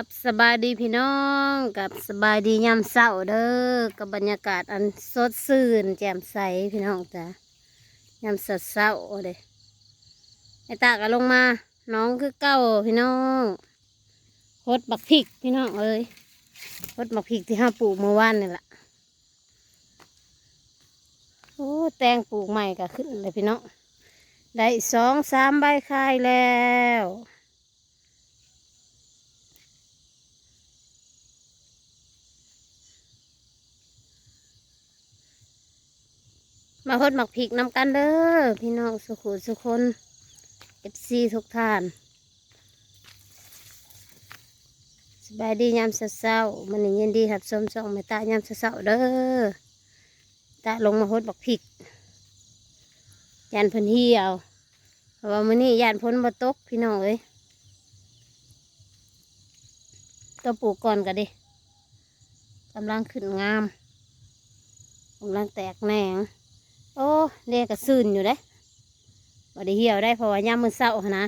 กับสบายดีพี่น้องกับสบายดียามเช้าเด้อกับบรรยากาศอันสดชื่นแจ่มใสพี่น้องจ้ะยามสดเช้าเด้ไอตาก็ลงมา น้องคือเก้าพี่น้องฮดบักพริกพี่น้องเอ้ยฮดบักพริกที่ห้าปลูกเมื่อวานนี่แหละโอ้แตงปลูกใหม่ก็ขึ้นเลยพี่น้องได้สองสามใบคายแล้ว มาพดหมักพริกนำกันเด้อพี่น้องสุขุสุคนเอฟซีทุกท่านสบายดียามเช้าๆมันเยินดีครับชมส่องไม่ตายามเช้าๆเด้อตาลงมาพดหมักพริกยันพิ่นเหี่ยวเพราะว่ามื้อนี้ยันพ้นบ่ตกพี่น้องเอ้ยตัวปลูกก่อนก็ดิกำลังขึ้นงามกำลังแตกแหนง โอ้เด็กก็ซื่นอยู่เด้บ่ได้เหี่ยวได้เพราะว่ายามมื้อเช้านะ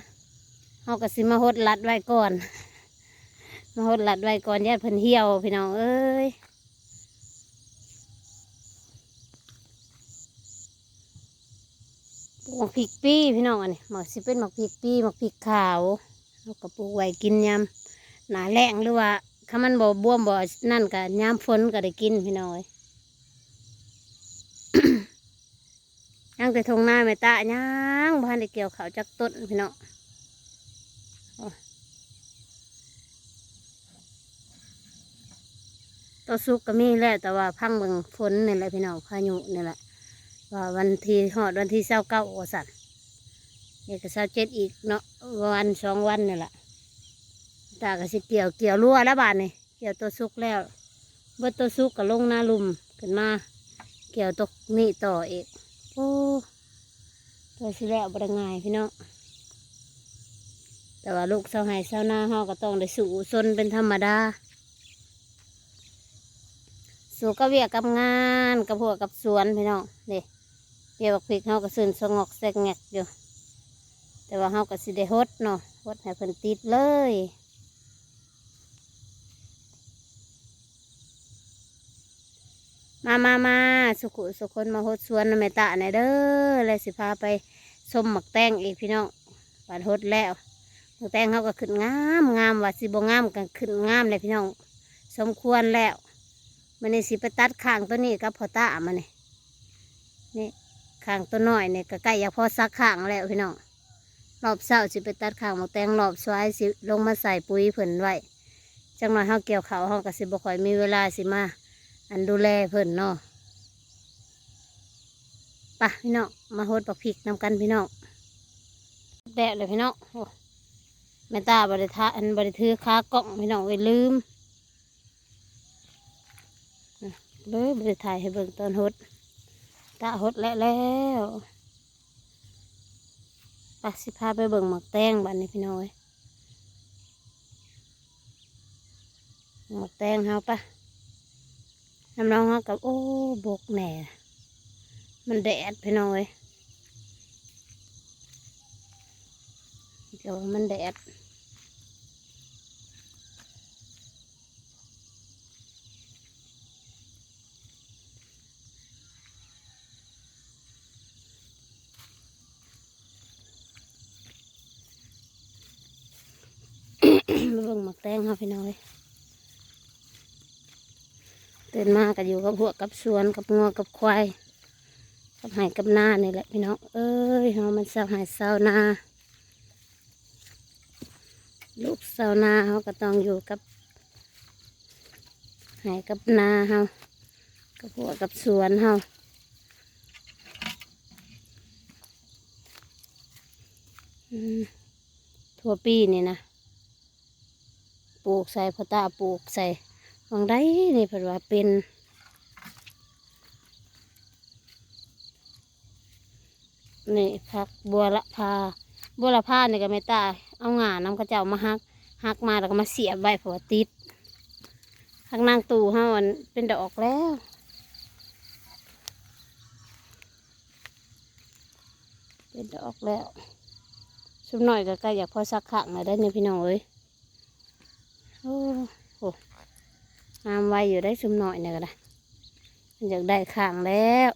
เฮาก็สิมาหดลัดไว้ก่อน มาหดลัดไว้ก่อนญาติเพิ่นเหี่ยวพี่น้องเอ้ยหมักพริกปี้พี่น้องอันนี้หมักสิเป็นหมักพริกปี้หมักพริกขาวเราก็ปลูกไว้กินยามหนาแรงหรือว่าถ้ามันบ่บวมบ่นั่นก็ยามฝนก็ได้กินพี่น้อง ยยังแต่ทงหน้าไม่ตายังบ้านได้เกี่ยวเขาจากต้นพี่น้องโอ้ตัวซุกก็มีแหละแต่ว่าพังเบิ่งฝนนี่แหละพี่น้องพายุนี่แหละว่าวันที่หอดวันที่เศร้าเก้าโอสันนี่ก็เศร้าเจ็ดอีกเนาะวันสองวันนี่แหละตาก็สิเกี่ยวเกี่ยวรั่วแล้วบานนี่เกี่ยวตัวซุกแล้วเบิดตัวซุกก็ลงหน้าลุมขึ้นมา เกี่ยวตกนี่ต่ออีก อ้ตัวสิแล้วบไดง่ายพี่น้องแต่ว่าลูกเสาไห้เสาหน้าเฮาก็ต้องได้สู่ซนเป็นธรรมดา สู่กับเวียกกับงานกับหัวกับสวนพี่น้องนี่เวียกบักพริกเฮาก็ซื่นสงอกแซกแงกอยู่ แต่ว่าเฮาก็สิได้ฮดเนาะฮดให้เพิ่นติดเลย มามามาสุขุสุคนมาฮดสวนนำแม่ตาหนเด้อเลยสิพาไปชมหมักแตงอีกพี่น้องบานฮดแล้วหมักแตงเขาก็ขึ้นงามงามว่าสิบงามกันขึ้นงามเลยพี่น้องสมควรแล้วมันนี่สิไปตัดข้างตัวนี้กับพอตามาเนี่นี่ข้างตัวน้อยเนี่ยก็ใกล้อยากพอซักข้างแล้วพี่น้องรอบเช้าสิไปตัดข้างหมักแตงรอบสวายสิลงมาใส่ปุ๋ยเพิ่นไว้จังหน่อยเขาเกี่ยวเขาวเขาก็สิบ่ค่อยมีเวลาสิมา อันดูแลเพิ่นเนาะปะพี่น้องมาโหดปักพริกนำกันพี่น้องแดดเลยพี่น้องโอ้แม่ตาบริทาอันบริถือขากล้องพี่น้องไว้ลืมเลยบริถ่ายให้เบิ่งตอนหดตาหดแล้วแล้วไปสิพาไปเบิ่งหมักแตงบ้านนี้พี่น้องเอ้ยหมักแตงเฮาปะ น้ำน้องเขากับโอ้บกแหน่ มันแดดพี่น้องเอ้ยเดี๋ยวมันแดดมาเบิ่งหมักแตงเขาพี่น้องเอ้ย ตื่นมาก็อยู่กับหัวกับสวนกับงัวกับควายกับหายกับหน้านี่แหละพี่น้องเอ้ยเฮามันเศร้าหายเศร้านาลูกเศร้านาเขาก็ต้องอยู่กับหายกับนาเฮากับหัวกับสวนเฮาทั่วปีนี่นะปลูกใส่พอตาปลูกใส่ วางได้นี่เพิ่นว่าเป็นนี่ผักบัวละพาบัวละพาเนี่ยก็ไม่ตาเอางาน้ำกระเจ้ามาหักหักมาแล้วก็มาเสียบใบผัวติดข้างนางตู่ห้ามันเป็นดอกแล้ว เป็นดอกแล้วชุบหน่อยก็ใกล้อยากพอสักขังเลยได้เนี่ยพี่น้องเอ้ยโอ้โอ้ งามไว้อยู่ได้ชุมหน่อยเนี่ยก็ได้อยากได้ข้างแล้ว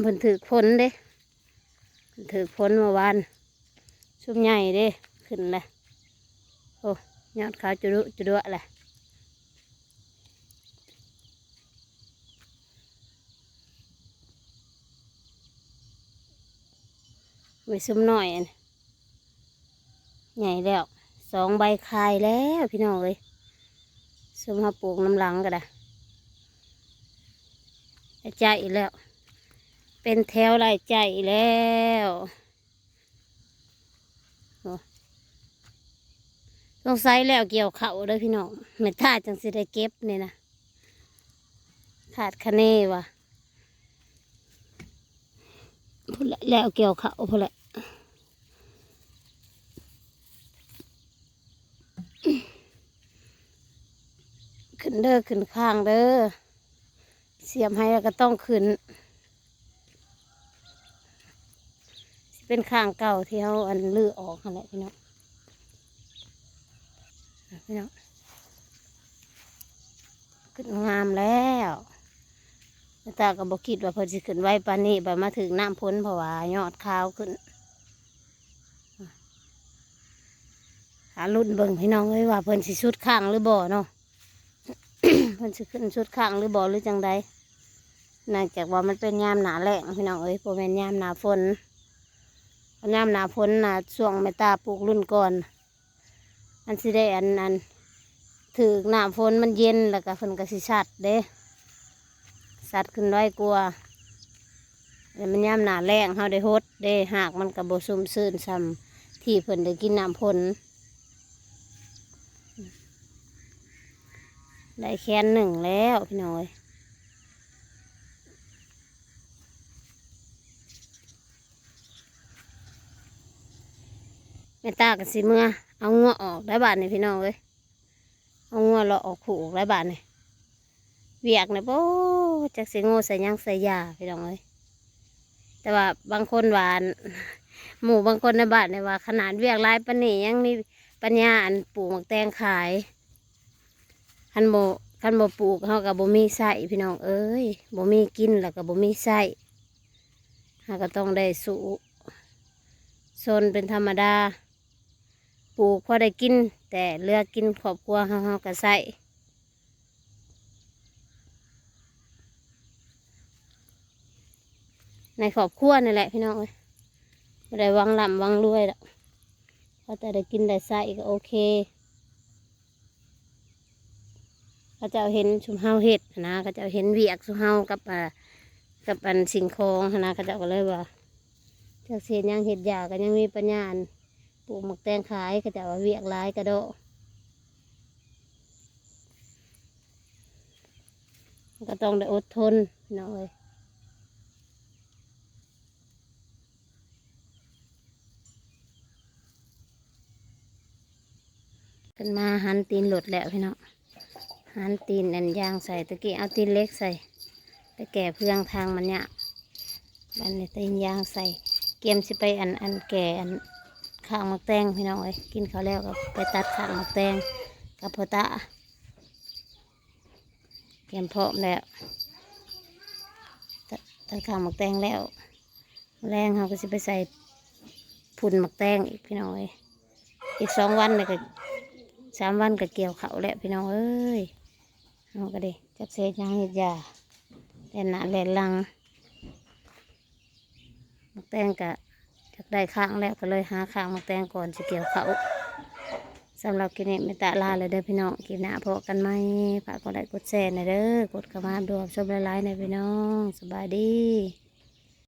เพิ่นถือพ้นเด้เพิ่นถือพ้นเมื่อวานชุมใหญ่เด้ขึ้นเลยโอ้ยอดขาวจุดุจุดุเลยไว้ซุมหน่อยใหญ่แล้วสองใบคายแล้วพี่น้องเลย ซุมมาปลูกน้ำหลังก็ได้ใจอีกแล้ว เป็นแถวไรใจอีกแล้วต้องใส่แล้วเกี่ยวเข่าเด้อพี่น้องไม่ท่าจังสิได้เก็บเนี่ยนะขาดคะเนวะพูดแล้วเกี่ยวเข่าพูดละ เด้อขึ้นข้างเด้อเสียมให้แล้วก็ต้องขึ้น เป็นข้างเก่าที่เขาอันลือออกนั่นแหละพี่น้องพี่น้องขึ้นงามแล้วตาก็บอกคิดว่าเพิ่นสิขึ้นไว้ปานนี้แบบมาถึงน้ำพ้นเพราะว่ายอดขาวขึ้น หารุ่นเบิ่งพี่น้องเลยว่าเพิ่นสิชุดข้างหรือบ่เนาะ เพิ่นสิขึ้นชุดข้างหรือบ่หรือจังใดเนื่องจากว่ามันเป็นยามหนาแล้งพี่น้องเอ้ยโปแมนยามหนาฝนยามหนาฝนนะช่วงไม่ตาปลูกรุ่นก่อนมันสิได้อันอันถือหนาฝนมันเย็นแล้วก็ฝนก็สิชัดเด้สัดขึ้นร้อยกลัวแล้วมันยามหนาแรงเฮาได้ฮดเด้หากมันกับบซุ่มซื่นซ้ำที่เพิ่นได้กินน้ำฝน ได้แค่นหนึ่งแล้วพี่น้อยแม่ตากับสิเมื่อ เอางัวออกได้บาทนี่พี่น้องเลยเอางัวเราออกผูกได้บาทนี่เวียกนี่ยโอ้จากสิโง่ใส่ยังใส่ยาพี่น้องเลยแต่ว่าบางคนหวาน หมู่บางคนในบ้านเนี่ยว่า ขนาดเวียกลายปนี่ยังมีปัญญาอันปลูกหมักแตงขาย คันโบคันโบปลูกเขากับโบมีไส้พี่น้องเอ้ยโบมีกินแล้วกับโบมีไส้เขาก็ต้องได้สูโซนเป็นธรรมดา ปลูกพอได้กิน แต่เลือกกินครอบครัวเฮาเฮาก็ใส่ในครอบครัวนี่แหละพี่น้องเอ้ยบ่ได้วังลำหวังรวยหรอกพอแต่ได้กินได้ใส่ก็โอเค เขาจะเห็นชุมเฮาเห็ดนะเขาจะเห็นเวียกชุมเฮากับอ่ากับอันสิ่งของนะเขาจะก็เลยว่าจากเสียนยังเห็ดยาก็ยังมีปัญญาปลูกหมักแตงขายก็จะว่าเวียกหลายกระโดดก็ต้องได้อดทนหน่อยขึ้นมาหันตีนหลุดแล้วพี่น้อง หันตีนอันยางใส่ตะกี้เอาตีนเล็กใส่ ไปแก่เพื่องทางมันเนี่ยบันนี้ตีนยางใส่ เกียมสิไปอันอันแก่อันข้างมักแตงพี่น้องเอ้ยกินเขาแล้วก็ไปตัดข้างมักแตงกับพอตะเตรียมพร้อมแล้วตัดข้างมักแตงแล้ว แรงเขาก็จะไปใส่พุ่นมักแตงอีกพี่น้องเอ้ยอีกสองวันเลยก็สามวันก็เกี่ยวเขาแล้วพี่น้องเอ้ย เอาก็ดีจักเศษหยังเห็ดยาแล่นหนาเล่นลังมักแตงกะอยากได้ข้างแล้วก็เลยหาข้างมกแตงก่อนจะเกี่ยวเขาสำหรับกินเนี้ไม่ตะลาเลยเด้อพี่น้องกินหน้าพอกันไหมฝากกดไลค์กดแชร์หน่อยเด้อกดกระมาดวบชมละลายในพี่น้องสบายดี